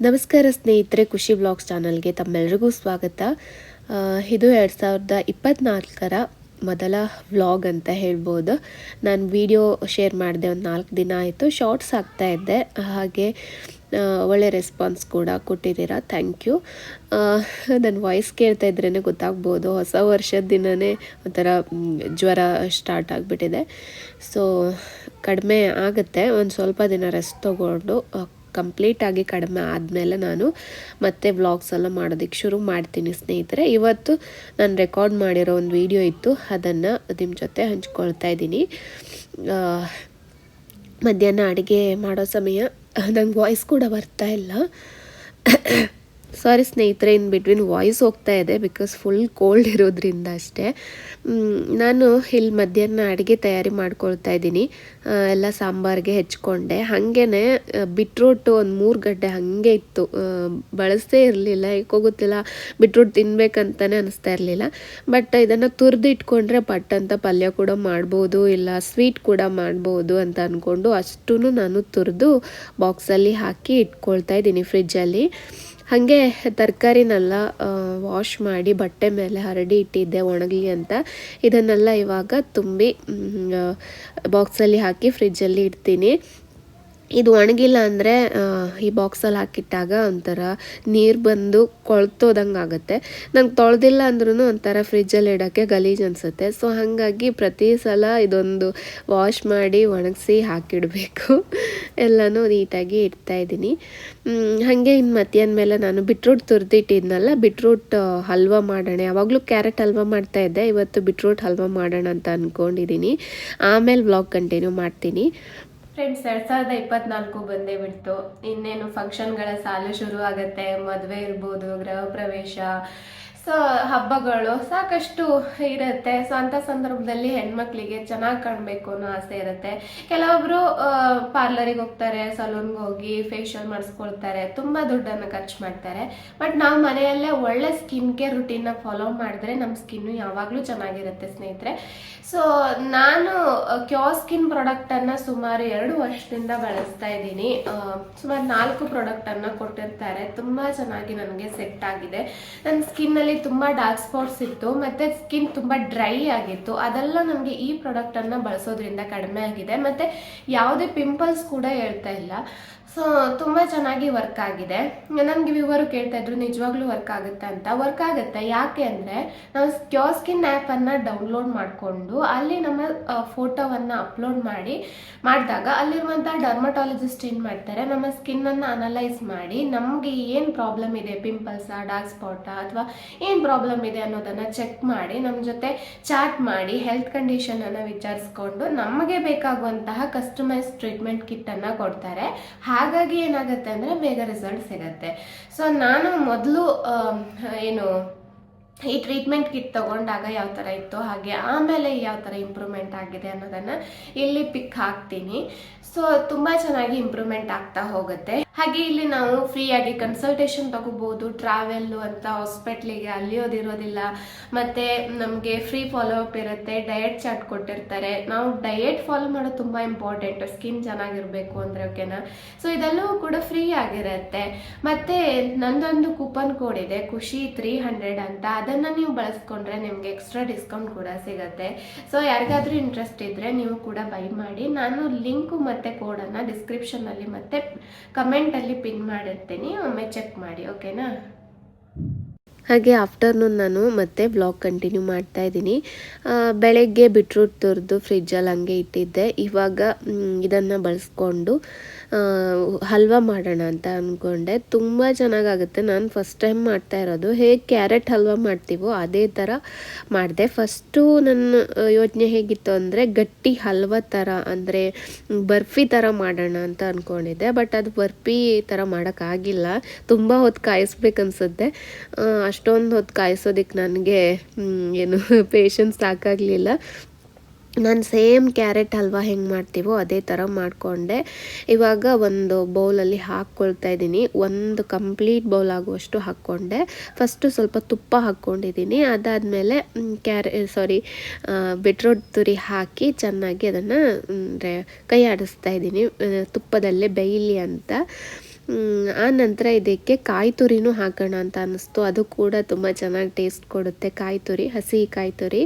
ನಮಸ್ಕಾರ ಸ್ನೇಹಿತರೆ, ಖುಷಿ ಬ್ಲಾಗ್ಸ್ ಚಾನಲ್ಗೆ ತಮ್ಮೆಲ್ಲರಿಗೂ ಸ್ವಾಗತ. ಇದು ಎರಡು ಸಾವಿರದ ಇಪ್ಪತ್ತ್ನಾಲ್ಕರ ಮೊದಲ ವ್ಲಾಗ್ ಅಂತ ಹೇಳ್ಬೋದು. ನಾನು ವಿಡಿಯೋ ಶೇರ್ ಮಾಡಿದೆ ಒಂದು ನಾಲ್ಕು ದಿನ ಆಯಿತು, ಶಾರ್ಟ್ಸ್ ಹಾಕ್ತಾ ಇದ್ದೆ. ಹಾಗೆ ಒಳ್ಳೆ ರೆಸ್ಪಾನ್ಸ್ ಕೂಡ ಕೊಟ್ಟಿದ್ದೀರಾ. ಥ್ಯಾಂಕ್ ಯು ನನ್ನ ವಾಯ್ಸ್ ಕೇಳ್ತಾ ಇದ್ರೇ ಗೊತ್ತಾಗ್ಬೋದು. ಹೊಸ ವರ್ಷದ ದಿನವೇ ಒಂಥರ ಜ್ವರ ಸ್ಟಾರ್ಟ್ ಆಗಿಬಿಟ್ಟಿದೆ. ಸೊ ಕಡಿಮೆ ಆಗುತ್ತೆ. ಒಂದು ಸ್ವಲ್ಪ ದಿನ ರೆಸ್ಟ್ ತೊಗೊಂಡು ಕಂಪ್ಲೀಟಾಗಿ ಕಡಿಮೆ ಆದಮೇಲೆ ನಾನು ಮತ್ತೆ ವ್ಲಾಗ್ಸ್ ಎಲ್ಲ ಮಾಡೋದಕ್ಕೆ ಶುರು ಮಾಡ್ತೀನಿ ಸ್ನೇಹಿತರೆ. ಇವತ್ತು ನಾನು ರೆಕಾರ್ಡ್ ಮಾಡಿರೋ ಒಂದು ವಿಡಿಯೋ ಇತ್ತು. ಅದನ್ನು ನಿಮ್ಮ ಜೊತೆ ಹಂಚ್ಕೊಳ್ತಾ ಇದ್ದೀನಿ. ಮಧ್ಯಾಹ್ನ ಅಡುಗೆ ಮಾಡೋ ಸಮಯ ನಂಗೆ ವಾಯ್ಸ್ ಕೂಡ ಬರ್ತಾ ಇಲ್ಲ. ಸಾರಿ ಸ್ನೇಹಿತರೆ ಇನ್ ಬಿಟ್ವೀನ್ ವಾಯ್ಸ್ ಹೋಗ್ತಾ ಇದೆ ಬಿಕಾಸ್ ಫುಲ್ ಕೋಲ್ಡ್ ಇರೋದ್ರಿಂದ ಅಷ್ಟೇ. ನಾನು ಇಲ್ಲಿ ಮಧ್ಯಾಹ್ನ ಅಡುಗೆ ತಯಾರಿ ಮಾಡ್ಕೊಳ್ತಾ ಇದ್ದೀನಿ. ಎಲ್ಲ ಸಾಂಬಾರಿಗೆ ಹೆಚ್ಕೊಂಡೆ. ಹಾಗೇ ಬಿಟ್ರೋಟು ಒಂದು ಮೂರು ಗಡ್ಡೆ ಹಾಗೆ ಇತ್ತು. ಬಳಸ್ತೇ ಇರಲಿಲ್ಲ ಏಕೋ ಗೊತ್ತಿಲ್ಲ ಬಿಟ್ರೋಟ್ ತಿನ್ಬೇಕಂತಾನೆ ಅನಿಸ್ತಾ ಇರಲಿಲ್ಲ. ಬಟ್ ಇದನ್ನು ತುರಿದು ಇಟ್ಕೊಂಡ್ರೆ ಪಟ್ ಅಂತ ಪಲ್ಯ ಕೂಡ ಮಾಡ್ಬೋದು, ಇಲ್ಲ ಸ್ವೀಟ್ ಕೂಡ ಮಾಡ್ಬೋದು ಅಂತ ಅಂದ್ಕೊಂಡು ಅಷ್ಟೂ ನಾನು ತುರಿದು ಬಾಕ್ಸಲ್ಲಿ ಹಾಕಿ ಇಟ್ಕೊಳ್ತಾ ಇದ್ದೀನಿ ಫ್ರಿಜ್ಜಲ್ಲಿ ಹಾಗೆ ತರಕಾರಿನೆಲ್ಲ ವಾಶ್ ಮಾಡಿ ಬಟ್ಟೆ ಮೇಲೆ ಹರಡಿ ಇಟ್ಟಿದ್ದೆ, ಒಣಗಲಿ ಅಂತ. ಇದನ್ನೆಲ್ಲ ಇವಾಗ ತುಂಬಿ ಬಾಕ್ಸಲ್ಲಿ ಹಾಕಿ ಫ್ರಿಜ್ಜಲ್ಲಿ ಇಡ್ತೀನಿ. ಇದು ಒಣಗಿಲ್ಲ ಅಂದರೆ ಈ ಬಾಕ್ಸಲ್ಲಿ ಹಾಕಿಟ್ಟಾಗ ಒಂಥರ ನೀರು ಬಂದು ಕೊಳ್ತೋದಂಗೆ ಆಗುತ್ತೆ. ನಂಗೆ ತೊಳೆದಿಲ್ಲ ಅಂದ್ರೂ ಒಂಥರ ಫ್ರಿಜ್ಜಲ್ಲಿ ಇಡೋಕ್ಕೆ ಗಲೀಜು ಅನಿಸುತ್ತೆ. ಸೊ ಹಾಗಾಗಿ ಪ್ರತಿ ಸಲ ಇದೊಂದು ವಾಶ್ ಮಾಡಿ ಒಣಗಿಸಿ ಹಾಕಿಡಬೇಕು. ಎಲ್ಲನೂ ನೀಟಾಗಿ ಇಡ್ತಾ ಇದ್ದೀನಿ. ಹಾಗೆ ಇನ್ನು ಮಧ್ಯಾಹ್ನ ಮೇಲೆ ನಾನು ಬಿಟ್ರೂಟ್ ತುರಿದಿಟ್ಟಿದ್ನಲ್ಲ ಬಿಟ್ರೂಟ್ ಹಲ್ವಾ ಮಾಡೋಣ. ಯಾವಾಗಲೂ ಕ್ಯಾರೆಟ್ ಹಲ್ವಾ ಮಾಡ್ತಾ ಇದ್ದೆ, ಇವತ್ತು ಬಿಟ್ರೂಟ್ ಹಲ್ವಾ ಮಾಡೋಣ ಅಂತ ಅಂದ್ಕೊಂಡಿದ್ದೀನಿ ಆಮೇಲೆ ಬ್ಲಾಗ್ ಕಂಟಿನ್ಯೂ ಮಾಡ್ತೀನಿ. ಫ್ರೆಂಡ್ಸ್ ಎರಡ್ ಸಾವಿರದ ಇಪ್ಪತ್ನಾಲ್ಕು ಬಂದೇ ಬಿಡ್ತು. ಇನ್ನೇನು ಫಂಕ್ಷನ್ಗಳ ಸಾಲು ಶುರು ಆಗತ್ತೆ ಮದುವೆ ಇರ್ಬೋದು, ಗೃಹ ಪ್ರವೇಶ ಸೊ ಹಬ್ಬಗಳು ಸಾಕಷ್ಟು ಇರುತ್ತೆ. ಸೊ ಅಂಥ ಸಂದರ್ಭದಲ್ಲಿ ಹೆಣ್ಮಕ್ಳಿಗೆ ಚೆನ್ನಾಗಿ ಕಾಣಬೇಕು ಅನ್ನೋ ಆಸೆ ಇರುತ್ತೆ. ಕೆಲವೊಬ್ರು ಪಾರ್ಲರಿಗೆ ಹೋಗ್ತಾರೆ ಸಲೂನ್ಗೆ ಹೋಗಿ ಫೇಶಿಯಲ್ ಮಾಡಿಸ್ಕೊಳ್ತಾರೆ, ತುಂಬ ದುಡ್ಡನ್ನು ಖರ್ಚು ಮಾಡ್ತಾರೆ. ಬಟ್ ನಾವು ಮನೆಯಲ್ಲೇ ಒಳ್ಳೆ ಸ್ಕಿನ್ ಕೇರ್ ರುಟೀನ್ನ ಫಾಲೋ ಮಾಡಿದ್ರೆ ನಮ್ಮ ಸ್ಕಿನ್ನು ಯಾವಾಗಲೂ ಚೆನ್ನಾಗಿರುತ್ತೆ ಸ್ನೇಹಿತರೆ. ಸೊ ನಾನು ಕ್ಯೋ ಸ್ಕಿನ್ ಪ್ರಾಡಕ್ಟನ್ನು ಸುಮಾರು ಎರಡು ವರ್ಷದಿಂದ ಬಳಸ್ತಾ ಇದ್ದೀನಿ. ಸುಮಾರು ನಾಲ್ಕು ಪ್ರಾಡಕ್ಟನ್ನು ಕೊಟ್ಟಿರ್ತಾರೆ. ತುಂಬ ಚೆನ್ನಾಗಿ ನನಗೆ ಸೆಟ್ ಆಗಿದೆ. ನನ್ನ ಸ್ಕಿನ್ನಲ್ಲಿ ತುಂಬ ಡಾರ್ಕ್ ಸ್ಪಾಟ್ಸ್ ಇತ್ತು, ಮತ್ತು ಸ್ಕಿನ್ ತುಂಬ ಡ್ರೈ ಆಗಿತ್ತು. ಅದೆಲ್ಲ ನಮಗೆ ಈ ಪ್ರಾಡಕ್ಟನ್ನು ಬಳಸೋದ್ರಿಂದ ಕಡಿಮೆ ಆಗಿದೆ. ಮತ್ತು ಯಾವುದೇ ಪಿಂಪಲ್ಸ್ ಕೂಡ ಹೇಳ್ತಾ ಇಲ್ಲ. ಸೊ ತುಂಬ ಚೆನ್ನಾಗಿ ವರ್ಕ್ ಆಗಿದೆ. ನನಗೆ ವಿವರು ಕೇಳ್ತಾ ಇದ್ರು, ನಿಜವಾಗ್ಲೂ ವರ್ಕ್ ಆಗುತ್ತೆ ಅಂತ. ವರ್ಕ್ ಆಗುತ್ತೆ ಯಾಕೆ ಅಂದರೆ, ನಾವು ಕ್ಯೋ ಸ್ಕಿನ್ ಆ್ಯಪನ್ನು ಡೌನ್ಲೋಡ್ ಮಾಡಿಕೊಂಡು, ಅಲ್ಲಿ ನಮ್ಮ ಫೋಟೋವನ್ನು ಅಪ್ಲೋಡ್ ಮಾಡಿ, ಮಾಡಿದಾಗ ಅಲ್ಲಿರುವಂಥ ಡರ್ಮಟಾಲಜಿಸ್ಟ್ ಏನು ಮಾಡ್ತಾರೆ, ನಮ್ಮ ಸ್ಕಿನ್ನನ್ನು ಅನಲೈಸ್ ಮಾಡಿ, ನಮಗೆ ಏನು ಪ್ರಾಬ್ಲಮ್ ಇದೆ ಪಿಂಪಲ್ಸಾ ಡಾರ್ಕ್ ಸ್ಪಾಟಾ ಅಥವಾ ಏನು ಪ್ರಾಬ್ಲಮ್ ಇದೆ ಅನ್ನೋದನ್ನು ಚೆಕ್ ಮಾಡಿ ನಮ್ಮ ಜೊತೆ ಚಾಟ್ ಮಾಡಿ ಹೆಲ್ತ್ ಕಂಡೀಷನನ್ನು ವಿಚಾರಿಸ್ಕೊಂಡು, ನಮಗೆ ಬೇಕಾಗುವಂತಹ ಕಸ್ಟಮೈಸ್ ಟ್ರೀಟ್ಮೆಂಟ್ ಕಿಟ್ಟನ್ನು ಕೊಡ್ತಾರೆ. ಹಾಗಾಗಿ ಏನಾಗುತ್ತೆ ಅಂದರೆ ಬೇಗ ರಿಸಲ್ಟ್ ಸಿಗತ್ತೆ. ಸೊ ನಾನು ಮೊದಲು ಏನು, ಈ ಟ್ರೀಟ್ಮೆಂಟ್ ಕಿಟ್ ತಗೊಂಡಾಗ ಯಾವ ಥರ ಇತ್ತು ಹಾಗೆ ಆಮೇಲೆ ಯಾವ ಥರ ಇಂಪ್ರೂವ್ಮೆಂಟ್ ಆಗಿದೆ ಅನ್ನೋದನ್ನು ಇಲ್ಲಿ ಪಿಕ್ ಹಾಕ್ತೀನಿ. ಸೊ ತುಂಬ ಚೆನ್ನಾಗಿ ಇಂಪ್ರೂವ್ಮೆಂಟ್ ಆಗ್ತಾ ಹೋಗುತ್ತೆ. ಹಾಗೆ ಇಲ್ಲಿ ನಾವು ಫ್ರೀ ಆಗಿ ಕನ್ಸಲ್ಟೇಷನ್ ತಗೋಬಹುದು ಟ್ರಾವೆಲ್ಲು ಅಂತ ಹಾಸ್ಪಿಟ್ಲಿಗೆ ಅಲ್ಲಿಯೋದಿರೋದಿಲ್ಲ ಮತ್ತೆ ನಮಗೆ ಫ್ರೀ ಫಾಲೋ ಅಪ್ ಇರುತ್ತೆ ಡಯಟ್ ಚಾರ್ಟ್ ಕೊಟ್ಟಿರ್ತಾರೆ. ನಾವು ಡಯಟ್ ಫಾಲೋ ಮಾಡೋದು ತುಂಬ ಇಂಪಾರ್ಟೆಂಟ್ ಸ್ಕಿನ್ ಚೆನ್ನಾಗಿರ್ಬೇಕು ಅಂದರೆ ಓಕೆನಾ ಸೊ ಇದೆಲ್ಲವೂ ಕೂಡ ಫ್ರೀ ಆಗಿರುತ್ತೆ. ಮತ್ತೆ ನಂದೊಂದು ಕೂಪನ್ ಕೋಡ್ ಇದೆ, ಖುಷಿ ತ್ರೀ ಹಂಡ್ರೆಡ್ ಅಂತ. ಅದನ್ನು ನೀವು ಬಳಸ್ಕೊಂಡ್ರೆ ನಿಮಗೆ ಎಕ್ಸ್ಟ್ರಾ ಡಿಸ್ಕೌಂಟ್ ಕೂಡ ಸಿಗುತ್ತೆ. ಸೊ ಯಾರಿಗಾದ್ರೂ ಇಂಟ್ರೆಸ್ಟ್ ಇದ್ದರೆ ನೀವು ಕೂಡ ಬೈ ಮಾಡಿ. ನಾನು ಲಿಂಕು ಮತ್ತು ಕೋಡನ್ನು ಮತ್ತೆ ಮತ್ತು ಕಮೆಂಟಲ್ಲಿ ಪಿನ್ ಮಾಡಿರ್ತೀನಿ ಒಮ್ಮೆ ಚೆಕ್ ಮಾಡಿ ಓಕೆನಾ ಹಾಗೆ ಆಫ್ಟರ್ನೂನ್ ನಾನು ಮತ್ತೆ ಬ್ಲಾಗ್ ಕಂಟಿನ್ಯೂ ಮಾಡ್ತಾ ಇದ್ದೀನಿ. ಬೆಳಗ್ಗೆ ಬಿಟ್ರೂಟ್ ತುರಿದು ಫ್ರಿಜ್ಜಲ್ಲಿ ಹಂಗೆ ಇಟ್ಟಿದ್ದೆ. ಇವಾಗ ಇದನ್ನು ಬಳಸ್ಕೊಂಡು ಹಲ್ವಾ ಮಾಡೋಣ ಅಂತ ಅಂದ್ಕೊಂಡೆ ತುಂಬ ಚೆನ್ನಾಗಾಗುತ್ತೆ. ನಾನು ಫಸ್ಟ್ ಟೈಮ್ ಮಾಡ್ತಾ ಇರೋದು. ಹೇಗೆ ಕ್ಯಾರೆಟ್ ಹಲ್ವಾ ಮಾಡ್ತೀವೋ ಅದೇ ಥರ ಮಾಡಿದೆ. ಫಸ್ಟು ನನ್ನ ಯೋಚನೆ ಹೇಗಿತ್ತು ಅಂದರೆ ಗಟ್ಟಿ ಹಲ್ವಾ ಥರ ಅಂದರೆ ಬರ್ಫಿ ಥರ ಮಾಡೋಣ ಅಂತ ಅಂದ್ಕೊಂಡಿದ್ದೆ ಬಟ್ ಅದು ಬರ್ಫಿ ಥರ ಮಾಡೋಕ್ಕಾಗಿಲ್ಲ ತುಂಬ ಹೊತ್ತು ಕಾಯಿಸ್ಬೇಕನ್ಸುತ್ತೆ. ಅಷ್ಟೊಂದು ಹೊತ್ತು ಕಾಯಿಸೋದಕ್ಕೆ ನನಗೆ ಏನು ಪೇಷನ್ಸ್ ಸಾಕಾಗಲಿಲ್ಲ. ನಾನು ಸೇಮ್ ಕ್ಯಾರೆಟ್ ಹಲ್ವಾ ಹೆಂಗೆ ಮಾಡ್ತೀವೋ ಅದೇ ಥರ ಮಾಡಿಕೊಂಡೆ. ಇವಾಗ ಒಂದು ಬೌಲಲ್ಲಿ ಹಾಕ್ಕೊಳ್ತಾ ಇದ್ದೀನಿ. ಒಂದು ಕಂಪ್ಲೀಟ್ ಬೌಲ್ ಆಗುವಷ್ಟು ಹಾಕ್ಕೊಂಡೆ. ಫಸ್ಟು ಸ್ವಲ್ಪ ತುಪ್ಪ ಹಾಕ್ಕೊಂಡಿದ್ದೀನಿ. ಅದಾದಮೇಲೆ ಕ್ಯಾರೆ ಸಾರಿ ಬಿಟ್ರೋಟ್ ತುರಿ ಹಾಕಿ ಚೆನ್ನಾಗಿ ಅದನ್ನು ಕೈ ಆಡಿಸ್ತಾ ಇದ್ದೀನಿ. ತುಪ್ಪದಲ್ಲೇ ಬೇಯಲಿ ಅಂತ. ಆ ನಂತರ ಇದಕ್ಕೆ ಕಾಯಿ ತುರಿನೂ ಹಾಕೋಣ ಅಂತ ಅನ್ನಿಸ್ತು. ಅದು ಕೂಡ ತುಂಬ ಚೆನ್ನಾಗಿ ಟೇಸ್ಟ್ ಕೊಡುತ್ತೆ ಕಾಯಿ ತುರಿ, ಹಸಿ ಕಾಯಿ ತುರಿ.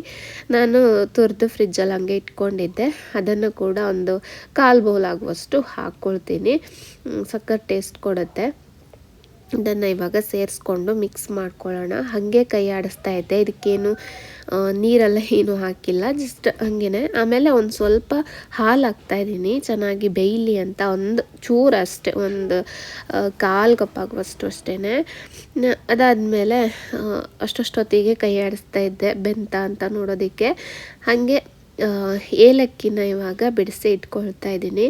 ನಾನು ತುರಿದು ಫ್ರಿಜ್ಜಲ್ಲಿ ಹಂಗೆ ಇಟ್ಕೊಂಡಿದ್ದೆ. ಅದನ್ನು ಕೂಡ ಒಂದು ಕಾಲು ಬೌಲ್ ಆಗುವಷ್ಟು ಹಾಕ್ಕೊಳ್ತೀನಿ. ಸಕ್ಕರೆ ಟೇಸ್ಟ್ ಕೊಡುತ್ತೆ. ಇದನ್ನು ಇವಾಗ ಸೇರಿಸ್ಕೊಂಡು ಮಿಕ್ಸ್ ಮಾಡ್ಕೊಳ್ಳೋಣ. ಹಾಗೆ ಕೈ ಆಡಿಸ್ತಾ ಇದ್ದೆ. ಇದಕ್ಕೇನು ನೀರೆಲ್ಲ ಏನು ಹಾಕಿಲ್ಲ. ಜಸ್ಟ್ ಹಾಗೇ ಆಮೇಲೆ ಒಂದು ಸ್ವಲ್ಪ ಹಾಲು ಹಾಕ್ತಾಯಿದ್ದೀನಿ ಚೆನ್ನಾಗಿ ಬೇಯಲಿ ಅಂತ. ಒಂದು ಚೂರು ಅಷ್ಟೆ. ಒಂದು ಕಾಲು ಕಪ್ ಆಗುವಷ್ಟು ಅಷ್ಟೇ ಅದಾದಮೇಲೆ ಅಷ್ಟೊಷ್ಟೊತ್ತಿಗೆ ಕೈ ಆಡಿಸ್ತಾ ಇದ್ದೆ. ಬೆಂತ ಅಂತ ನೋಡೋದಕ್ಕೆ. ಹಾಗೆ ಏಲಕ್ಕಿನ ಇವಾಗ ಬಿಡಿಸಿ ಇಟ್ಕೊಳ್ತಾ ಇದ್ದೀನಿ.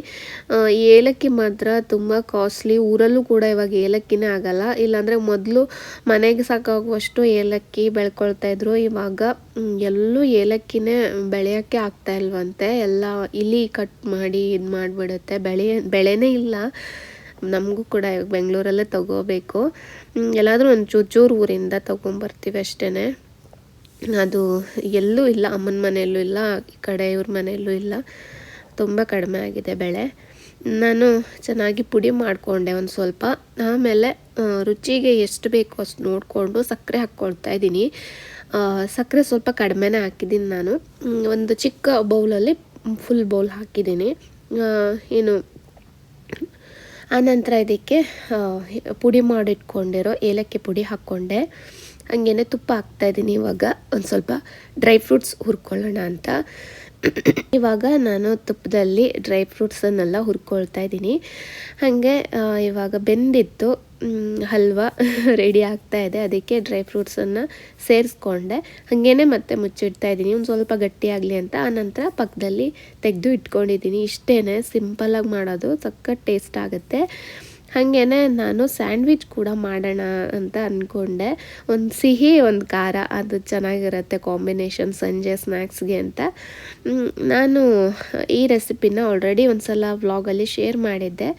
ಏಲಕ್ಕಿ ಮಾತ್ರ ತುಂಬ ಕಾಸ್ಟ್ಲಿ ಊರಲ್ಲೂ ಕೂಡ ಇವಾಗ ಏಲಕ್ಕಿನೇ ಆಗಲ್ಲ. ಇಲ್ಲಾಂದರೆ ಮೊದಲು ಮನೆಗೆ ಸಾಕಾಗುವಷ್ಟು ಏಲಕ್ಕಿ ಬೆಳ್ಕೊಳ್ತಾ ಇದ್ರು. ಇವಾಗ ಎಲ್ಲೂ ಏಲಕ್ಕಿನೇ ಬೆಳೆಯೋಕ್ಕೆ ಆಗ್ತಾ ಇಲ್ವಂತೆ. ಎಲ್ಲ ಇಲಿ ಕಟ್ ಮಾಡಿ ಇದು ಮಾಡಿಬಿಡುತ್ತೆ. ಬೆಳೆ, ಬೆಳೆನೇ ಇಲ್ಲ. ನಮಗೂ ಕೂಡ ಇವಾಗ ಬೆಂಗಳೂರಲ್ಲೇ ತಗೋಬೇಕು. ಎಲ್ಲಾದರೂ ಒಂದು ಚೂರು ಚೂರು ಊರಿಂದ ತೊಗೊಂಬರ್ತೀವಿ ಅಷ್ಟೇ ಅದು ಎಲ್ಲೂ ಇಲ್ಲ, ಅಮ್ಮನ ಮನೆಯಲ್ಲೂ ಇಲ್ಲ, ಈ ಕಡೆ ಇವ್ರ ಮನೆಯಲ್ಲೂ ಇಲ್ಲ. ತುಂಬ ಕಡಿಮೆ ಆಗಿದೆ ಬೆಳೆ. ನಾನು ಚೆನ್ನಾಗಿ ಪುಡಿ ಮಾಡಿಕೊಂಡೆ ಒಂದು ಸ್ವಲ್ಪ. ಆಮೇಲೆ ರುಚಿಗೆ ಎಷ್ಟು ಬೇಕೋ ಅಷ್ಟು ನೋಡಿಕೊಂಡು ಸಕ್ಕರೆ ಹಾಕ್ಕೊಳ್ತಾ ಇದ್ದೀನಿ. ಸಕ್ಕರೆ ಸ್ವಲ್ಪ ಕಡಿಮೆನೇ ಹಾಕಿದ್ದೀನಿ ನಾನು. ಒಂದು ಚಿಕ್ಕ ಬೌಲಲ್ಲಿ ಫುಲ್ ಬೌಲ್ ಹಾಕಿದ್ದೀನಿ. ಏನು ಆನಂತರ ಇದಕ್ಕೆ ಪುಡಿ ಮಾಡಿಟ್ಕೊಂಡಿರೋ ಏಲಕ್ಕಿ ಪುಡಿ ಹಾಕ್ಕೊಂಡೆ. ಹಾಗೇನೆ ತುಪ್ಪ ಹಾಕ್ತಾಯಿದ್ದೀನಿ ಇವಾಗ. ಒಂದು ಸ್ವಲ್ಪ ಡ್ರೈ ಫ್ರೂಟ್ಸ್ ಹುರ್ಕೊಳ್ಳೋಣ ಅಂತ. ಇವಾಗ ನಾನು ತುಪ್ಪದಲ್ಲಿ ಡ್ರೈ ಫ್ರೂಟ್ಸನ್ನೆಲ್ಲ ಹುರ್ಕೊಳ್ತಾ ಇದ್ದೀನಿ. ಹಾಗೆ ಇವಾಗ ಬೆಂದಿತ್ತು. ಹಲ್ವ ರೆಡಿ ಆಗ್ತಾ ಇದೆ. ಅದಕ್ಕೆ ಡ್ರೈ ಫ್ರೂಟ್ಸನ್ನು ಸೇರಿಸ್ಕೊಂಡೆ. ಹಾಗೇನೆ ಮತ್ತೆ ಮುಚ್ಚಿಡ್ತಾ ಇದ್ದೀನಿ. ಒಂದು ಸ್ವಲ್ಪ ಗಟ್ಟಿಯಾಗಲಿ ಅಂತ. ಆನಂತರ ಪಕ್ಕದಲ್ಲಿ ತೆಗೆದು ಇಟ್ಕೊಂಡಿದ್ದೀನಿ. ಇಷ್ಟೇ ಸಿಂಪಲ್ಲಾಗಿ ಮಾಡೋದು. ಸಖತ್ ಟೇಸ್ಟ್ ಆಗುತ್ತೆ. ಹಾಗೇ ನಾನು ಸ್ಯಾಂಡ್ವಿಚ್ ಕೂಡ ಮಾಡೋಣ ಅಂತ ಅಂದ್ಕೊಂಡೆ ಒಂದು ಸಿಹಿ, ಒಂದು ಖಾರ, ಅದು ಚೆನ್ನಾಗಿರುತ್ತೆ ಕಾಂಬಿನೇಷನ್ ಸಂಜೆ ಸ್ನ್ಯಾಕ್ಸ್ಗೆ ಅಂತ. ನಾನು ಈ ರೆಸಿಪಿನ ಆಲ್ರೆಡಿ ಒಂದು ಸಲ ವ್ಲಾಗಲ್ಲಿ ಶೇರ್ ಮಾಡಿದ್ದೆ.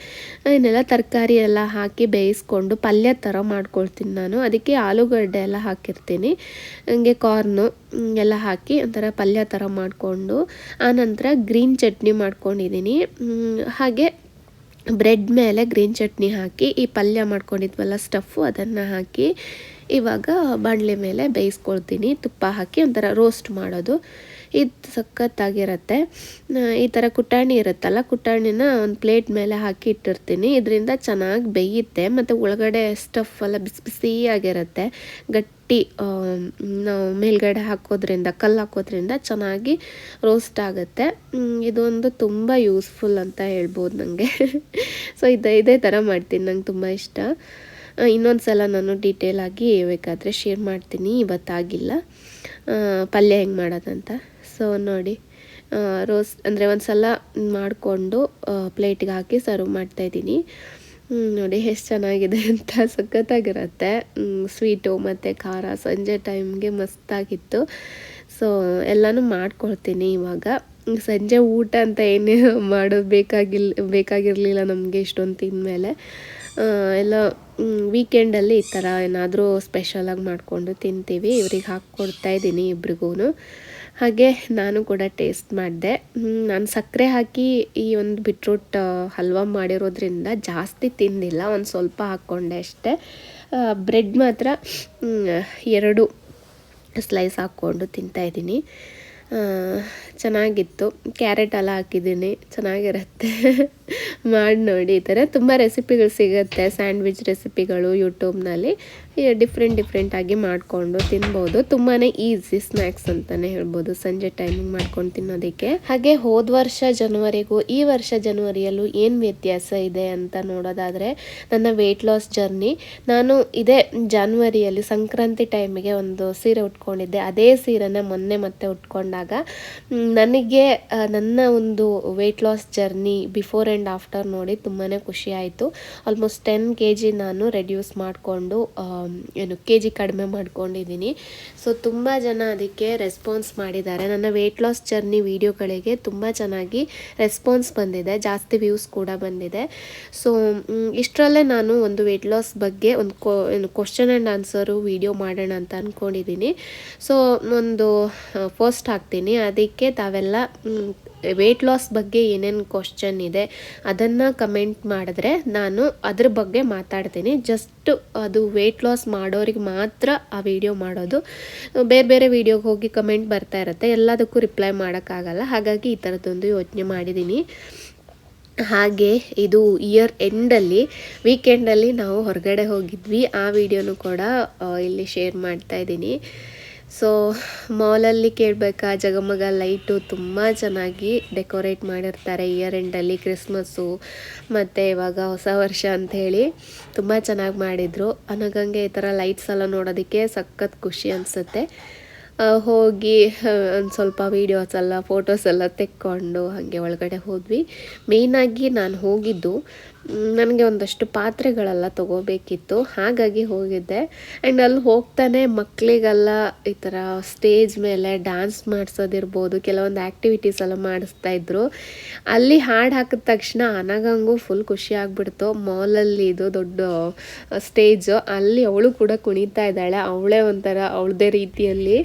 ಇನ್ನೆಲ್ಲ ತರಕಾರಿ ಎಲ್ಲ ಹಾಕಿ ಬೇಯಿಸ್ಕೊಂಡು ಪಲ್ಯ ಥರ ಮಾಡ್ಕೊಳ್ತೀನಿ ನಾನು. ಅದಕ್ಕೆ ಆಲೂಗಡ್ಡೆ ಎಲ್ಲ ಹಾಕಿರ್ತೀನಿ. ಹಂಗೆ ಕಾರ್ನು ಎಲ್ಲ ಹಾಕಿ ಒಂಥರ ಪಲ್ಯ ಥರ ಮಾಡಿಕೊಂಡು ಆನಂತರ ಗ್ರೀನ್ ಚಟ್ನಿ ಮಾಡ್ಕೊಂಡಿದ್ದೀನಿ. ಹಾಗೆ ಬ್ರೆಡ್ ಮೇಲೆ ಗ್ರೀನ್ ಚಟ್ನಿ ಹಾಕಿ, ಈ ಪಲ್ಯ ಮಾಡ್ಕೊಂಡಿದ್ವಲ್ಲ ಸ್ಟಫು, ಅದನ್ನು ಹಾಕಿ ಇವಾಗ ಬಾಣಲೆ ಮೇಲೆ ಬೇಯಿಸ್ಕೊಳ್ತೀನಿ. ತುಪ್ಪ ಹಾಕಿ ಒಂಥರ ರೋಸ್ಟ್ ಮಾಡೋದು. ಇದು ಸಖತ್ತಾಗಿರುತ್ತೆ. ಈ ಥರ ಕುಟಾಣಿ ಇರುತ್ತಲ್ಲ, ಕುಟಾಣಿನ ಒಂದು ಪ್ಲೇಟ್ ಮೇಲೆ ಹಾಕಿ ಇಟ್ಟಿರ್ತೀನಿ. ಇದರಿಂದ ಚೆನ್ನಾಗಿ ಬೇಯುತ್ತೆ, ಮತ್ತು ಒಳಗಡೆ ಸ್ಟಫ್ ಎಲ್ಲ ಬಿಸಿ ಬಿಸಿಯಾಗಿರುತ್ತೆ. ಗಟ್ಟಿ ನಾವು ಮೇಲ್ಗಡೆ ಹಾಕೋದ್ರಿಂದ, ಕಲ್ಲು ಹಾಕೋದ್ರಿಂದ ಚೆನ್ನಾಗಿ ರೋಸ್ಟ್ ಆಗುತ್ತೆ. ಇದೊಂದು ತುಂಬ ಯೂಸ್ಫುಲ್ ಅಂತ ಹೇಳ್ಬೋದು ನನಗೆ ಸೊ ಇದು, ಇದೇ ಥರ ಮಾಡ್ತೀನಿ, ನಂಗೆ ತುಂಬ ಇಷ್ಟ. ಇನ್ನೊಂದು ಸಲ ನಾನು ಡೀಟೇಲಾಗಿ ಬೇಕಾದರೆ ಶೇರ್ ಮಾಡ್ತೀನಿ, ಇವತ್ತಾಗಿಲ್ಲ. ಪಲ್ಯ ಹೆಂಗೆ ಮಾಡೋದಂತ? ಸೊ ನೋಡಿ ರೋಸ್ ಅಂದರೆ ಒಂದು ಸಲ ಮಾಡಿಕೊಂಡು ಪ್ಲೇಟಿಗೆ ಹಾಕಿ ಸರ್ವ್ ಮಾಡ್ತಾಯಿದ್ದೀನಿ ನೋಡಿ ಎಷ್ಟು ಚೆನ್ನಾಗಿದೆ ಅಂತ ಸಖತ್ತಾಗಿರುತ್ತೆ. ಸ್ವೀಟು ಮತ್ತು ಖಾರ ಸಂಜೆ ಟೈಮ್ಗೆ ಮಸ್ತಾಗಿತ್ತು. ಸೊ ಎಲ್ಲನೂ ಮಾಡ್ಕೊಳ್ತೀನಿ ಇವಾಗ. ಸಂಜೆ ಊಟ ಅಂತ ಏನೇ ಮಾಡೋದು ಬೇಕಾಗಿಲ್ಲ ಬೇಕಾಗಿರಲಿಲ್ಲ ನಮಗೆ ಇಷ್ಟೊಂದು ತಿಂದಮೇಲೆ. ಎಲ್ಲ ವೀಕೆಂಡಲ್ಲಿ ಈ ಥರ ಏನಾದರೂ ಸ್ಪೆಷಲಾಗಿ ಮಾಡಿಕೊಂಡು ತಿಂತೀವಿ. ಇವ್ರಿಗೆ ಹಾಕ್ಕೊಡ್ತಾಯಿದ್ದೀನಿ ಇಬ್ರಿಗೂ ಹಾಗೆ ನಾನು ಕೂಡ ಟೇಸ್ಟ್ ಮಾಡಿದೆ. ನಾನು ಸಕ್ಕರೆ ಹಾಕಿ ಈ ಒಂದು ಬಿಟ್ರೂಟ್ ಹಲ್ವಾ ಮಾಡಿರೋದ್ರಿಂದ ಜಾಸ್ತಿ ತಿಂದಿಲ್ಲ, ಒಂದು ಸ್ವಲ್ಪ ಹಾಕ್ಕೊಂಡೆ ಅಷ್ಟೇ. ಬ್ರೆಡ್ ಮಾತ್ರ ಎರಡು ಸ್ಲೈಸ್ ಹಾಕ್ಕೊಂಡು ತಿಂತಾಯಿದ್ದೀನಿ ಚೆನ್ನಾಗಿತ್ತು. ಕ್ಯಾರೆಟ್ ಎಲ್ಲ ಹಾಕಿದ್ದೀನಿ. ಚೆನ್ನಾಗಿರುತ್ತೆ. ಮಾಡಿ ನೋಡಿ. ಈ ಥರ ತುಂಬ ರೆಸಿಪಿಗಳು ಸಿಗುತ್ತೆ. ಸ್ಯಾಂಡ್ವಿಚ್ ರೆಸಿಪಿಗಳು ಯೂಟ್ಯೂಬ್ನಲ್ಲಿ ಡಿಫ್ರೆಂಟ್ ಡಿಫ್ರೆಂಟಾಗಿ ಮಾಡಿಕೊಂಡು ತಿನ್ಬೋದು. ತುಂಬಾ ಈಸಿ ಸ್ನ್ಯಾಕ್ಸ್ ಅಂತಲೇ ಹೇಳ್ಬೋದು. ಸಂಜೆ ಟೈಮಿಂಗ್ ಮಾಡ್ಕೊಂಡು ತಿನ್ನೋದಕ್ಕೆ. ಹಾಗೆ ಹೋದ ವರ್ಷ ಜನವರಿಗೂ ಈ ವರ್ಷ ಜನವರಿಯಲ್ಲೂ ಏನು ವ್ಯತ್ಯಾಸ ಇದೆ ಅಂತ ನೋಡೋದಾದರೆ ನನ್ನ ವೆಯ್ಟ್ ಲಾಸ್ ಜರ್ನಿ ನಾನು ಇದೇ ಜಾನ್ವರಿಯಲ್ಲಿ ಸಂಕ್ರಾಂತಿ ಟೈಮಿಗೆ ಒಂದು ಸೀರೆ ಉಟ್ಕೊಂಡಿದ್ದೆ. ಅದೇ ಸೀರೆನ ಮೊನ್ನೆ ಮತ್ತೆ ಉಟ್ಕೊಂಡ ಮ್, ನನಗೆ ನನ್ನ ಒಂದು weight loss journey before and after ನೋಡಿ ತುಂಬಾ ಖುಷಿ ಆಯಿತು. ಆಲ್ಮೋಸ್ಟ್ ಟೆನ್ ಕೆ ಜಿ ನಾನು ರೆಡ್ಯೂಸ್ ಮಾಡಿಕೊಂಡು ಏನು ಕೆ ಜಿ ಕಡಿಮೆ ಮಾಡ್ಕೊಂಡಿದ್ದೀನಿ. ಸೊ ತುಂಬ ಜನ ಅದಕ್ಕೆ ರೆಸ್ಪಾನ್ಸ್ ಮಾಡಿದ್ದಾರೆ. ನನ್ನ ವೆಯ್ಟ್ ಲಾಸ್ ಜರ್ನಿ ವೀಡಿಯೋಗಳಿಗೆ ತುಂಬ ಚೆನ್ನಾಗಿ ರೆಸ್ಪಾನ್ಸ್ ಬಂದಿದೆ. ಜಾಸ್ತಿ ವ್ಯೂಸ್ ಕೂಡ ಬಂದಿದೆ. ಸೊ ಇಷ್ಟರಲ್ಲೇ ನಾನು ಒಂದು ವೆಯ್ಟ್ ಲಾಸ್ ಬಗ್ಗೆ ಒಂದು ಕೊ ಏನು ಕ್ವಶನ್ ಆ್ಯಂಡ್ ಆನ್ಸರು ವೀಡಿಯೋ ಮಾಡೋಣ ಅಂತ ಅಂದ್ಕೊಂಡಿದ್ದೀನಿ ಸೊ ಒಂದು ಪೋಸ್ಟ್ ಹಾಕ್ತೀನಿ. ಅದಕ್ಕೆ ತಾವೆಲ್ಲ ವೆಯ್ಟ್ ಲಾಸ್ ಬಗ್ಗೆ ಏನೇನು ಕ್ವಶನ್ ಇದೆ, ಅದನ್ನು ಕಮೆಂಟ್ ಮಾಡಿದ್ರೆ ನಾನು ಅದ್ರ ಬಗ್ಗೆ ಮಾತಾಡ್ತೀನಿ. ಜಸ್ಟ್ ಅದು ವೆಯ್ಟ್ ಲಾಸ್ ಮಾಡೋರಿಗೆ ಮಾತ್ರ ಆ ವಿಡಿಯೋ ಮಾಡೋದು. ಬೇರೆ ಬೇರೆ ವಿಡಿಯೋಗೆ ಹೋಗಿ ಕಮೆಂಟ್ ಬರ್ತಾ ಇರುತ್ತೆ. ಎಲ್ಲದಕ್ಕೂ ರಿಪ್ಲೈ ಮಾಡೋಕ್ಕಾಗಲ್ಲ. ಹಾಗಾಗಿ ಈ ಥರದ್ದೊಂದು ಯೋಚನೆ ಮಾಡಿದ್ದೀನಿ. ಹಾಗೆ ಇದು ಇಯರ್ ಎಂಡಲ್ಲಿ ವೀಕೆಂಡಲ್ಲಿ ನಾವು ಹೊರಗಡೆ ಹೋಗಿದ್ವಿ. ಆ ವಿಡಿಯೋನು ಕೂಡ ಇಲ್ಲಿ ಶೇರ್ ಮಾಡ್ತಾ ಇದ್ದೀನಿ. ಸೊ ಮಾಲಲ್ಲಿ ಕೇಳಬೇಕಾ? ಜಗಮಗ ಲೈಟು ತುಂಬ ಚೆನ್ನಾಗಿ ಡೆಕೋರೇಟ್ ಮಾಡಿರ್ತಾರೆ ಇಯರ್ ಎಂಡಲ್ಲಿ ಕ್ರಿಸ್ಮಸ್ಸು ಮತ್ತು ಇವಾಗ ಹೊಸ ವರ್ಷ ಅಂಥೇಳಿ ತುಂಬ ಚೆನ್ನಾಗಿ ಮಾಡಿದರು. ಅನಗಂಗೆ ಈ ಥರ ಲೈಟ್ಸ್ ಎಲ್ಲ ನೋಡೋದಕ್ಕೆ ಸಖತ್ ಖುಷಿ ಅನಿಸುತ್ತೆ. ಹೋಗಿ ಒಂದು ಸ್ವಲ್ಪ ವೀಡಿಯೋಸ್ ಎಲ್ಲ ಫೋಟೋಸ್ ಎಲ್ಲ ತೆಕ್ಕೊಂಡು ಹಾಗೆ ಒಳಗಡೆ ಹೋದ್ವಿ. ಮೇಯ್ನಾಗಿ ನಾನು ಹೋಗಿದ್ದು ನನಗೆ ಒಂದಷ್ಟು ಪಾತ್ರೆಗಳೆಲ್ಲ ತಗೋಬೇಕಿತ್ತು, ಹಾಗಾಗಿ ಹೋಗಿದ್ದೆ. ಆ್ಯಂಡ್ ಅಲ್ಲಿ ಹೋಗ್ತಾನೆ ಮಕ್ಕಳಿಗೆಲ್ಲ ಈ ಥರ ಸ್ಟೇಜ್ ಮೇಲೆ ಡ್ಯಾನ್ಸ್ ಮಾಡಿಸೋದಿರ್ಬೋದು, ಕೆಲವೊಂದು ಆ್ಯಕ್ಟಿವಿಟೀಸ್ ಎಲ್ಲ ಮಾಡಿಸ್ತಾ ಇದ್ರು. ಅಲ್ಲಿ ಹಾಡು ಹಾಕಿದ ತಕ್ಷಣ ಅನಗಂಗೂ ಫುಲ್ ಖುಷಿ ಆಗಿಬಿಡ್ತು. ಮಾಲಲ್ಲಿ ಇದು ದೊಡ್ಡ ಸ್ಟೇಜು ಅಲ್ಲಿ ಅವಳು ಕೂಡ ಕುಣಿತಾ ಇದ್ದಾಳೆ. ಅವಳೇ ಒಂಥರ, ಅವಳದೇ ರೀತಿಯಲ್ಲಿ.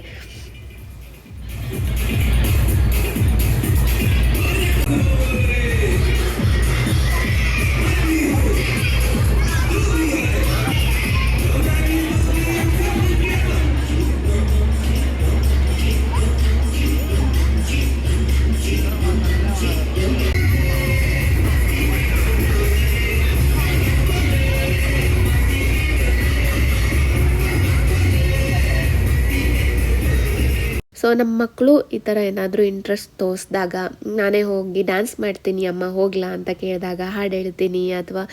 ನಮ್ಮ ಮಕ್ಕಳು ಈ ಥರ ಏನಾದರೂ ಇಂಟ್ರೆಸ್ಟ್ ತೋರಿಸಿದಾಗ, ನಾನೇ ಹೋಗಿ ಡ್ಯಾನ್ಸ್ ಮಾಡ್ತೀನಿ, ಅಮ್ಮ ಹೋಗ್ಲಾ ಅಂತ ಕೇಳಿದಾಗ ಹಾಡು ಹೇಳ್ತೀನಿ ಅಥವಾ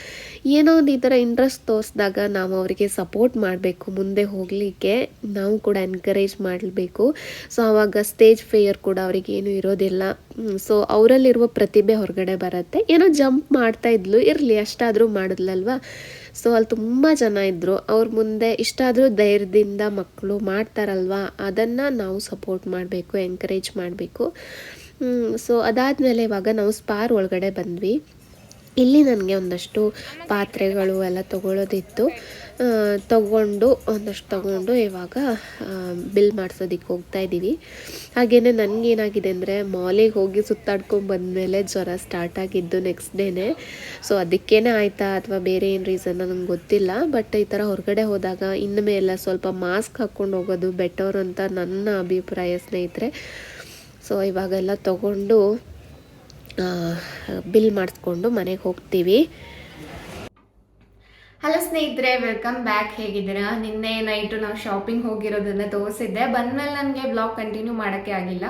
ಏನೋ ಒಂದು ಈ ಥರ ಇಂಟ್ರೆಸ್ಟ್ ತೋರಿಸಿದಾಗ ನಾವು ಅವರಿಗೆ ಸಪೋರ್ಟ್ ಮಾಡಬೇಕು, ಮುಂದೆ ಹೋಗಲಿಕ್ಕೆ ನಾವು ಕೂಡ ಎನ್ಕರೇಜ್ ಮಾಡಬೇಕು. ಸೊ ಆವಾಗ ಸ್ಟೇಜ್ ಫೇಯರ್ ಕೂಡ ಅವ್ರಿಗೆ ಏನು ಇರೋದಿಲ್ಲ. ಸೊ ಅವರಲ್ಲಿರುವ ಪ್ರತಿಭೆ ಹೊರಗಡೆ ಬರುತ್ತೆ. ಏನೋ ಜಂಪ್ ಮಾಡ್ತಾ ಇದ್ಲು, ಇರಲಿ, ಅಷ್ಟಾದರೂ ಮಾಡಿದ್ಲಲ್ವಾ? ಸೊ ಅಲ್ಲಿ ತುಂಬ ಜನ ಇದ್ದರು ಅವ್ರ ಮುಂದೆ ಇಷ್ಟಾದರೂ ಧೈರ್ಯದಿಂದ ಮಕ್ಕಳು ಮಾಡ್ತಾರಲ್ವಾ? ಅದನ್ನು ನಾವು ಸಪೋರ್ಟ್ ಮಾಡಬೇಕು ಎಂಕರೇಜ್ ಮಾಡಬೇಕು. ಸೊ ಅದಾದಮೇಲೆ ಇವಾಗ ನಾವು ಸ್ಪಾರ್ ಒಳಗಡೆ ಬಂದ್ವಿ. ಇಲ್ಲಿ ನನಗೆ ಒಂದಷ್ಟು ಪಾತ್ರೆಗಳು ಎಲ್ಲ ತಗೊಳ್ಳೋದಿತ್ತು ತಗೊಂಡು, ಒಂದಷ್ಟು ತಗೊಂಡು ಇವಾಗ ಬಿಲ್ ಮಾಡಿಸೋದಕ್ಕೆ ಹೋಗ್ತಾ ಇದ್ದೀವಿ ಹಾಗೆಯೇ ನನಗೇನಾಗಿದೆ ಅಂದರೆ ಮಾಲಿಗೆ ಹೋಗಿ ಸುತ್ತಾಡ್ಕೊಂಡು ಬಂದಮೇಲೆ ಜ್ವರ ಸ್ಟಾರ್ಟ್ ಆಗಿದ್ದು ನೆಕ್ಸ್ಟ್ ಡೇನೇ ಸೊ ಅದಕ್ಕೇನೆ ಆಯಿತಾ ಅಥವಾ ಬೇರೆ ಏನು ರೀಸನ್ ನನಗೆ ಗೊತ್ತಿಲ್ಲ. ಬಟ್ ಈ ಥರ ಹೊರಗಡೆ ಹೋದಾಗ ಇನ್ನು ಮೇಲೆ ಸ್ವಲ್ಪ ಮಾಸ್ಕ್ ಹಾಕ್ಕೊಂಡು ಹೋಗೋದು ಬೆಟರ್ ಅಂತ ನನ್ನ ಅಭಿಪ್ರಾಯ ಸ್ನೇಹಿತರೆ. ಸೊ ಇವಾಗೆಲ್ಲ ತಗೊಂಡು ಬಿಲ್ ಮಾಡಿಸ್ಕೊಂಡು ಮನೆಗೆ ಹೋಗ್ತೀವಿ. ಹಲೋ ಸ್ನೇಹಿತರೆ ವೆಲ್ಕಮ್ ಬ್ಯಾಕ್ ಹೇಗಿದ್ದೀರಾ? ನಿನ್ನೆ ನೈಟು ನಾವು ಶಾಪಿಂಗ್ ಹೋಗಿರೋದನ್ನ ತೋರಿಸಿದ್ದೆ. ಬಂದ್ಮೇಲೆ ನನಗೆ ಬ್ಲಾಗ್ ಕಂಟಿನ್ಯೂ ಮಾಡೋಕ್ಕೆ ಆಗಿಲ್ಲ.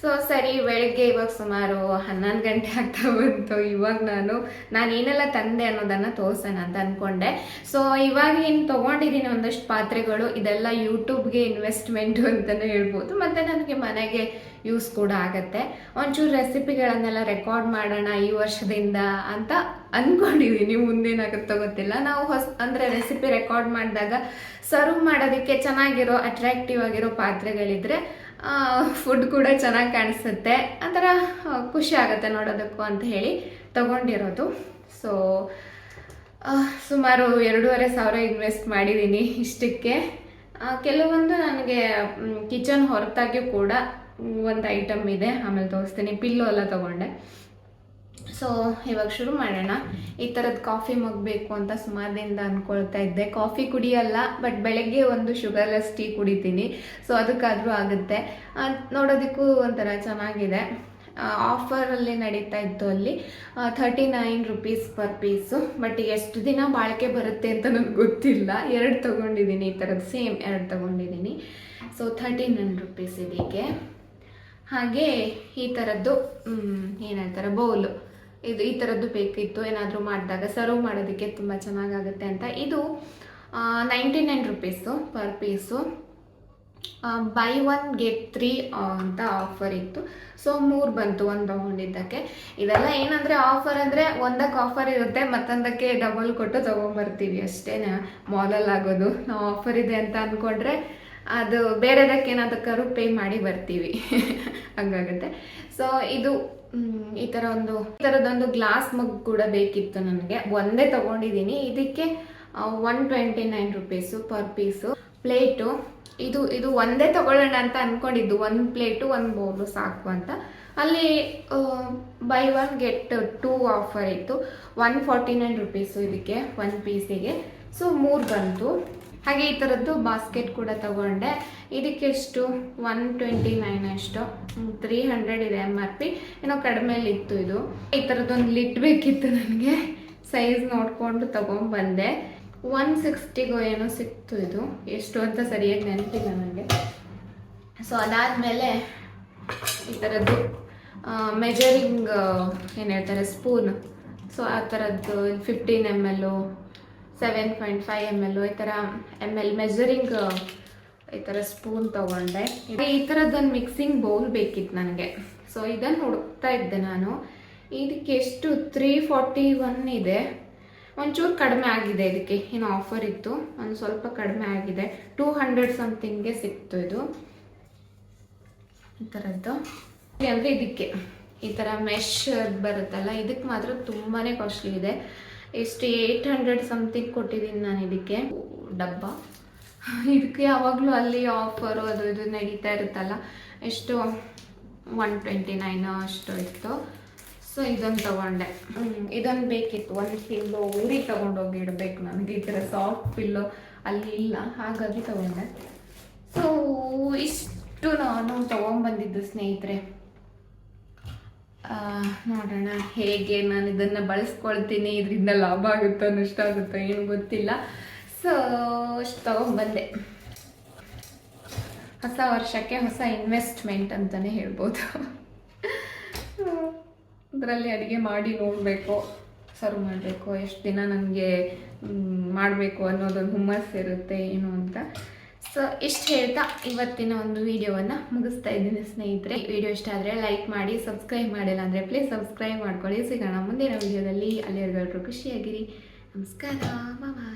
ಸೊ ಸರಿ, ಬೆಳಗ್ಗೆ ಇವಾಗ ಸುಮಾರು ಹನ್ನೊಂದು ಗಂಟೆ ಆಗ್ತಾ ಬಂತು. ಇವಾಗ ನಾನು ನಾನು ಏನೆಲ್ಲ ತಂದೆ ಅನ್ನೋದನ್ನು ತೋರಿಸೋಣ ಅಂತ ಅಂದ್ಕೊಂಡೆ ಸೊ ಇವಾಗ ಏನು ತೊಗೊಂಡಿದ್ದೀನಿ ಒಂದಷ್ಟು ಪಾತ್ರೆಗಳು, ಇದೆಲ್ಲ ಯೂಟ್ಯೂಬ್ಗೆ ಇನ್ವೆಸ್ಟ್ಮೆಂಟು ಅಂತಲೇ ಹೇಳ್ಬೋದು. ಮತ್ತು ನನಗೆ ಮನೆಗೆ ಯೂಸ್ ಕೂಡ ಆಗುತ್ತೆ. ಒಂಚೂರು ರೆಸಿಪಿಗಳನ್ನೆಲ್ಲ ರೆಕಾರ್ಡ್ ಮಾಡೋಣ ಈ ವರ್ಷದಿಂದ ಅಂತ ಅನ್ಕೊಂಡಿದೀನಿ ಮುಂದೇನಾಗುತ್ತೋ ಗೊತ್ತಿಲ್ಲ. ನಾವು ಹೊಸ ಅಂದರೆ ರೆಸಿಪಿ ರೆಕಾರ್ಡ್ ಮಾಡಿದಾಗ ಸರ್ವ್ ಮಾಡೋದಕ್ಕೆ ಚೆನ್ನಾಗಿರೋ ಅಟ್ರಾಕ್ಟಿವ್ ಆಗಿರೋ ಪಾತ್ರೆಗಳಿದ್ರೆ ಫುಡ್ ಕೂಡ ಚೆನ್ನಾಗಿ ಕಾಣಿಸುತ್ತೆ. ಒಂಥರ ಖುಷಿ ಆಗುತ್ತೆ ನೋಡೋದಕ್ಕೂ ಅಂತ ಹೇಳಿ ತಗೊಂಡಿರೋದು. ಸೊ ಸುಮಾರು ಎರಡೂವರೆ ಸಾವಿರ ಇನ್ವೆಸ್ಟ್ ಮಾಡಿದ್ದೀನಿ ಇಷ್ಟಕ್ಕೆ. ಕೆಲವೊಂದು ನನಗೆ ಕಿಚನ್ ಹೊರತಾಗಿಯೂ ಕೂಡ ಒಂದು ಐಟಮ್ ಇದೆ. ಆಮೇಲೆ ತೋರಿಸ್ತೀನಿ. ಪಿಲ್ಲೋ ಎಲ್ಲ ತಗೊಂಡೆ. ಸೊ ಇವಾಗ ಶುರು ಮಾಡೋಣ. ಈ ಥರದ್ದು ಕಾಫಿ ಮಗ್ ಬೇಕು ಅಂತ ಸುಮಾರು ದಿನದಿಂದ ಅಂದ್ಕೊಳ್ತಾ ಇದ್ದೆ. ಕಾಫಿ ಕುಡಿಯಲ್ಲ ಬಟ್ ಬೆಳಗ್ಗೆ ಒಂದು ಶುಗರ್ಲೆಸ್ ಟೀ ಕುಡಿತೀನಿ. ಸೊ ಅದಕ್ಕಾದರೂ ಆಗುತ್ತೆ. ನೋಡೋದಕ್ಕೂ ಒಂಥರ ಚೆನ್ನಾಗಿದೆ. ಆಫರಲ್ಲಿ ನಡೀತಾ ಇತ್ತು ಅಲ್ಲಿ thirty nine rupees per piece but ಎಷ್ಟು ದಿನ ಬಾಳಿಕೆ ಬರುತ್ತೆ ಅಂತ ನನಗೆ ಗೊತ್ತಿಲ್ಲ. ಎರಡು ತೊಗೊಂಡಿದ್ದೀನಿ ಈ ಥರದ್ದು ಸೇಮ್ ಎರಡು ತೊಗೊಂಡಿದ್ದೀನಿ ಸೊ ಥರ್ಟಿ ನೈನ್ ರುಪೀಸ್ ಇದಕ್ಕೆ ಹಾಗೆ ಈ ಥರದ್ದು ಏನು ಬೌಲು ಇದು ಈ ಥರದ್ದು ಬೇಕಿತ್ತು, ಏನಾದರೂ ಮಾಡಿದಾಗ ಸರ್ವ್ ಮಾಡೋದಕ್ಕೆ ತುಂಬ ಚೆನ್ನಾಗಾಗುತ್ತೆ ಅಂತ. ಇದು ninety nine rupees per piece buy one get three ಅಂತ ಆಫರ್ ಇತ್ತು. ಸೊ ಮೂರು ಬಂತು ಒಂದು ತೊಗೊಂಡಿದ್ದಕ್ಕೆ ಇದೆಲ್ಲ ಏನಂದರೆ ಆಫರ್ ಅಂದರೆ ಒಂದಕ್ಕೆ ಆಫರ್ ಇರುತ್ತೆ, ಮತ್ತೊಂದಕ್ಕೆ ಡಬಲ್ ಕೊಟ್ಟು ತೊಗೊಂಬರ್ತೀವಿ ಅಷ್ಟೇ. ಮಾಲಲ್ಲಿ ಆಗೋದು, ನಾವು ಆಫರ್ ಇದೆ ಅಂತ ಅಂದ್ಕೊಂಡ್ರೆ ಅದು ಬೇರೆದಕ್ಕೆ ಏನಾದಕ್ಕಾದ್ರು ಪೇ ಮಾಡಿ ಬರ್ತೀವಿ. ಹಂಗಾಗುತ್ತೆ. ಸೊ ಇದು ಈ ಥರ ಒಂದು, ಈ ಥರದೊಂದು ಗ್ಲಾಸ್ ಮಗ್ ಕೂಡ ಬೇಕಿತ್ತು ನನಗೆ. ಒಂದೇ ತಗೊಂಡಿದ್ದೀನಿ ಇದಕ್ಕೆ one twenty nine rupees per piece plate ಇದು ಇದು ಒಂದೇ ತಗೊಳ್ಳೋಣ ಅಂತ ಅನ್ಕೊಂಡಿದ್ದು. ಒಂದು ಪ್ಲೇಟು ಒಂದು ಬೌಲು ಸಾಕು ಅಂತ. ಅಲ್ಲಿ buy one get two offer ಇತ್ತು. ಒನ್ ಫಾರ್ಟಿ ನೈನ್ ರುಪೀಸು ಇದಕ್ಕೆ ಒನ್ ಪೀಸಿಗೆ ಸೊ ಮೂರು ಬಂತು. ಹಾಗೆ ಈ ಥರದ್ದು ಬಾಸ್ಕೆಟ್ ಕೂಡ ತಗೊಂಡೆ. ಇದಕ್ಕೆ ಎಷ್ಟು ಒನ್ ಟ್ವೆಂಟಿ ನೈನ್ ಅಷ್ಟು ತ್ರೀ ಹಂಡ್ರೆಡ್ ಇದೆ ಎಂ ಆರ್ ಪಿ ಏನೋ ಕಡಿಮೆಲಿ ಇತ್ತು ಇದು. ಈ ಥರದ್ದೊಂದು ಲಿಟ್ ಬೇಕಿತ್ತು ನನಗೆ. ಸೈಜ್ ನೋಡಿಕೊಂಡು ತಗೊಂಡ್ಬಂದೆ ಒನ್ ಸಿಕ್ಸ್ಟಿಗೋ ಏನೋ ಸಿಕ್ತು ಇದು. ಎಷ್ಟು ಅಂತ ಸರಿಯಾಗಿ ನೆನಪಿಲ್ಲ ನನಗೆ. ಸೊ ಅದಾದಮೇಲೆ ಈ ಥರದ್ದು ಮೆಜರಿಂಗ್ ಏನು ಹೇಳ್ತಾರೆ ಸ್ಪೂನ್ ಸೊ ಆ ಥರದ್ದು fifteen M L seven point five M L ಈ ಥರ ಎಂ ಎಲ್ ಮೆಜರಿಂಗ್ ಈ ಥರ ಸ್ಪೂನ್ ತೊಗೊಂಡೆ. ಈ ಥರದ್ದೊಂದು ಮಿಕ್ಸಿಂಗ್ ಬೌಲ್ ಬೇಕಿತ್ತು ನನಗೆ. ಸೊ ಇದನ್ನು ಹುಡುಕ್ತಾ ಇದ್ದೆ ನಾನು. ಇದಕ್ಕೆ ಎಷ್ಟು? ತ್ರೀ ಫಾರ್ಟಿ ಒನ್ ಇದೆ. ಒಂಚೂರು ಕಡಿಮೆ ಆಗಿದೆ ಇದಕ್ಕೆ. ಏನು ಆಫರ್ ಇತ್ತು. ಒಂದು ಸ್ವಲ್ಪ ಕಡಿಮೆ ಆಗಿದೆ. ಟೂ ಹಂಡ್ರೆಡ್ ಸಮಥಿಂಗ್ಗೆ ಸಿಕ್ತು ಇದು. ಈ ಥರದ್ದು ಅಂದರೆ ಇದಕ್ಕೆ. ಈ ಥರ ಮೆಶ್ ಬರುತ್ತಲ್ಲ, ಇದಕ್ಕೆ ಮಾತ್ರ ತುಂಬಾ ಕಾಸ್ಟ್ಲಿ ಇದೆ. ಎಷ್ಟು ಏಯ್ಟ್ ಹಂಡ್ರೆಡ್ ಸಮಥಿಂಗ್ ಕೊಟ್ಟಿದ್ದೀನಿ ನಾನು ಇದಕ್ಕೆ. ಡಬ್ಬ. ಇದಕ್ಕೆ ಯಾವಾಗಲೂ ಅಲ್ಲಿ ಆಫರು ಅದು ಇದು ನಡೀತಾ ಇರುತ್ತಲ್ಲ, ಎಷ್ಟು ಒನ್ ಟ್ವೆಂಟಿ ನೈನ್ ಅಷ್ಟು ಇತ್ತು. ಸೊ ಇದೊಂದು ತಗೊಂಡೆ. ಇದೊಂದು ಬೇಕಿತ್ತು. ಒಂದು ಪಿಲ್ಲೋ ಊರಿಗೆ ತೊಗೊಂಡೋಗಿ ಇಡಬೇಕು ನನಗೆ. ಈ ಥರ ಸಾಫ್ಟ್ ಪಿಲ್ಲೋ ಅಲ್ಲಿ ಇಲ್ಲ. ಹಾಗಾಗಿ ತಗೊಂಡೆ. ಸೊ ಇಷ್ಟು ನಾನು ತೊಗೊಂಬಂದಿದ್ದು ಸ್ನೇಹಿತರೆ. ನೋಡೋಣ ಹೇಗೆ ನಾನು ಇದನ್ನು ಬಳಸ್ಕೊಳ್ತೀನಿ, ಇದರಿಂದ ಲಾಭ ಆಗುತ್ತೋ, ನಷ್ಟ ಆಗುತ್ತೋ ಏನು ಗೊತ್ತಿಲ್ಲ. ಸೊ ತಗೊಂಡ್ಬಂದೆ. ಹೊಸ ವರ್ಷಕ್ಕೆ ಹೊಸ ಇನ್ವೆಸ್ಟ್ಮೆಂಟ್ ಅಂತಲೇ ಹೇಳ್ಬೋದು. ಅದರಲ್ಲಿ ಅಡುಗೆ ಮಾಡಿ ನೋಡಬೇಕು ಸರ್ವ್ ಮಾಡಬೇಕು, ಎಷ್ಟು ದಿನ ನನಗೆ ಮಾಡಬೇಕು ಅನ್ನೋದೊಂದು ಹುಮ್ಮಸ್ಸು ಇರುತ್ತೆ ಏನು ಅಂತ. ಸೊ ಇಷ್ಟು ಹೇಳ್ತಾ ಇವತ್ತಿನ ಒಂದು ವಿಡಿಯೋವನ್ನು ಮುಗಿಸ್ತಾ ಇದ್ದೀನಿ ಸ್ನೇಹಿತರೆ. ವಿಡಿಯೋ ಇಷ್ಟ ಆದರೆ ಲೈಕ್ ಮಾಡಿ ಸಬ್ಸ್ಕ್ರೈಬ್ ಮಾಡಿಲ್ಲ ಅಂದರೆ ಪ್ಲೀಸ್ ಸಬ್ಸ್ಕ್ರೈಬ್ ಮಾಡ್ಕೊಳ್ಳಿ. ಸಿಗೋಣ ಮುಂದಿನ ವಿಡಿಯೋದಲ್ಲಿ. ಅಲ್ಲಿವರೆಗೂ ಖುಷಿಯಾಗಿರಿ. ನಮಸ್ಕಾರ. ಬಾಯ್